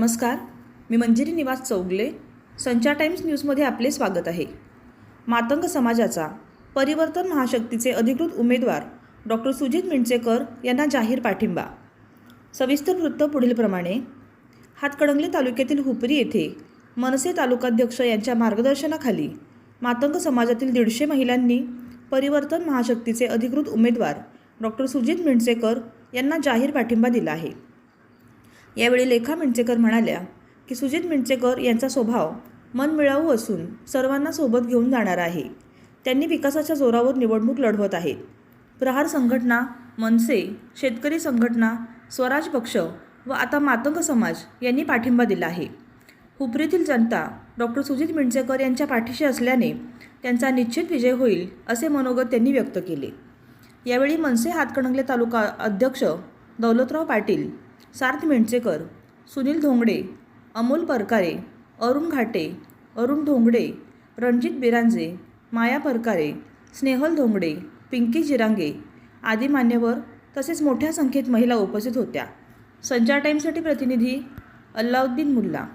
नमस्कार. मी मंजिरी निवास चौगले. संचार टाइम्स न्यूजमध्ये आपले स्वागत आहे. मातंग समाजाचा परिवर्तन महाशक्तीचे अधिकृत उमेदवार डॉक्टर सुजित मिंचेकर यांना जाहीर पाठिंबा. सविस्तर वृत्त पुढीलप्रमाणे हातकणंगले तालुक्यातील हुपरी येथे मनसे तालुकाध्यक्ष यांच्या मार्गदर्शनाखाली मातंग समाजातील दीडशे महिलांनी परिवर्तन महाशक्तीचे अधिकृत उमेदवार डॉक्टर सुजित मिंचेकर यांना जाहीर पाठिंबा दिला आहे. यावेळी लेखा मिंचेकर म्हणाल्या की सुजित मिंचेकर यांचा स्वभाव मनमिळावू असून सर्वांना सोबत घेऊन जाणार आहे. त्यांनी विकासाच्या जोरावर निवडणूक लढवत आहेत. प्रहार संघटना मनसे शेतकरी संघटना स्वराज पक्ष व आता मातंग समाज यांनी पाठिंबा दिला आहे. हुपरीतील जनता डॉक्टर सुजित मिंचेकर यांच्या पाठीशी असल्याने त्यांचा निश्चित विजय होईल असे मनोगत त्यांनी व्यक्त केले. यावेळी मनसे हातकणंगले तालुका अध्यक्ष दौलतराव पाटील सार्थ मेंडचेकर सुनील धोंगडे अमोल परकारे अरुण घाटे अरुण धोंगडे रणजित बिरांजे माया परकारे स्नेहल धोंगडे पिंकी जिरांगे आदी मान्यवर तसेच मोठ्या संख्येत महिला उपस्थित होत्या. संचार टाईमसाठी प्रतिनिधी अल्लाउद्दीन मुल्ला.